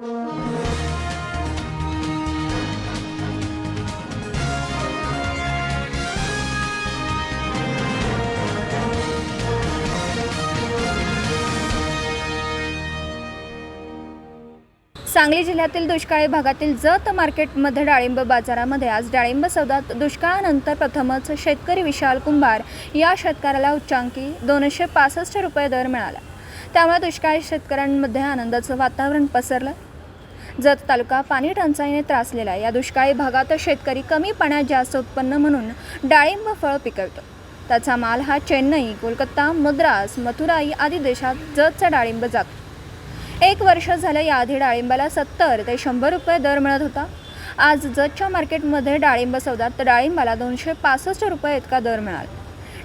सांगली जिल्ह्यातील दुष्काळी भागातील जत मार्केटमध्ये डाळिंब बाजारामध्ये आज डाळिंब सौदात दुष्काळानंतर प्रथमच शेतकरी विशाल कुंभार या शेतकऱ्याला उच्चांकी दोनशे पासष्ट रुपये दर मिळाला. त्यामुळे दुष्काळी शेतकऱ्यांमध्ये आनंदाचं वातावरण पसरलं. जत तालुका पाणी टंचाईने त्रासलेला या दुष्काळी भागात शेतकरी कमी पाण्यात जास्त उत्पन्न म्हणून डाळिंब फळ पिकवतो. त्याचा माल हा चेन्नई कोलकाता मद्रास मथुराई आदी देशात जतचा डाळिंब जातो. एक वर्ष झालं याआधी डाळिंबाला सत्तर ते शंभर रुपये दर मिळत होता. आज जतच्या मार्केटमध्ये डाळिंब सौदात डाळिंबाला दोनशे पासष्ट रुपये इतका दर मिळाला.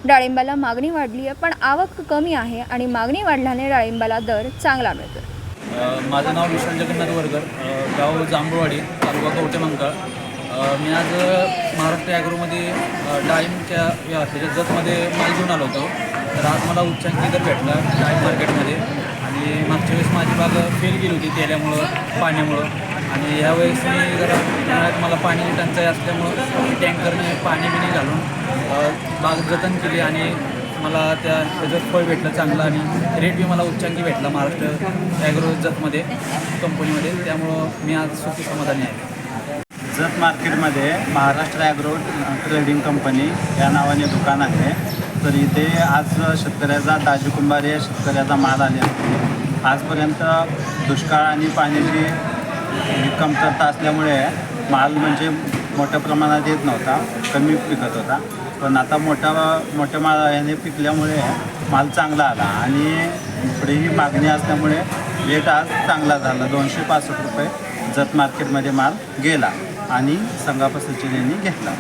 डाळिंबाला मागणी वाढली आहे पण आवक कमी आहे आणि मागणी वाढल्याने डाळिंबाला दर चांगला मिळतो माझं नाव विशाल जगन्नाथ वरकर गाव जांभूळवाडी तालुका कवठेमंकाळ मी आज महाराष्ट्र ॲग्रोमध्ये अ, डाळिंबच्या या त्याच्या जतमध्ये माल घेऊन आलो होतो. तर आज मला उच्चांकी दर भेटला डाळिंब मार्केटमध्ये. आणि मागच्या वेळेस माझी बाग फेल गेली होती तेल्यामुळं पाण्यामुळं. आणि यावेळेस मी जरा उन्हाळ्यात मला पाणी टंचाई असल्यामुळं टँकरने पाणी बिणी घालून बाग जतन केली आणि मला त्या त्याचं फळ भेटलं चांगलं आणि रेट बी मला उच्चांकी भेटला महाराष्ट्र ॲग्रो जतमध्ये कंपनीमध्ये त्यामुळं मी आज सुखी समाधानी आहे. जत मार्केटमध्ये महाराष्ट्र ॲग्रो ट्रेडिंग कंपनी या नावाने दुकान आहे. तर इथे आज शेतकऱ्याचा दाजी कुंभारे या शेतकऱ्याचा माल आले आहे. आजपर्यंत दुष्काळ आणि पाण्याची कमतरता असल्यामुळे माल म्हणजे मोठ्या प्रमाणात येत नव्हता कमी पिकत होता. पण आता मोठ्या मोठ्या माल याने पिकल्यामुळे माल चांगला आला आणि पुढेही मागणी असल्यामुळे रेट आज चांगला झाला. दोनशे पासष्ट रुपये जत मार्केटमध्ये माल गेला आणि संगापसची यांनी घेतला.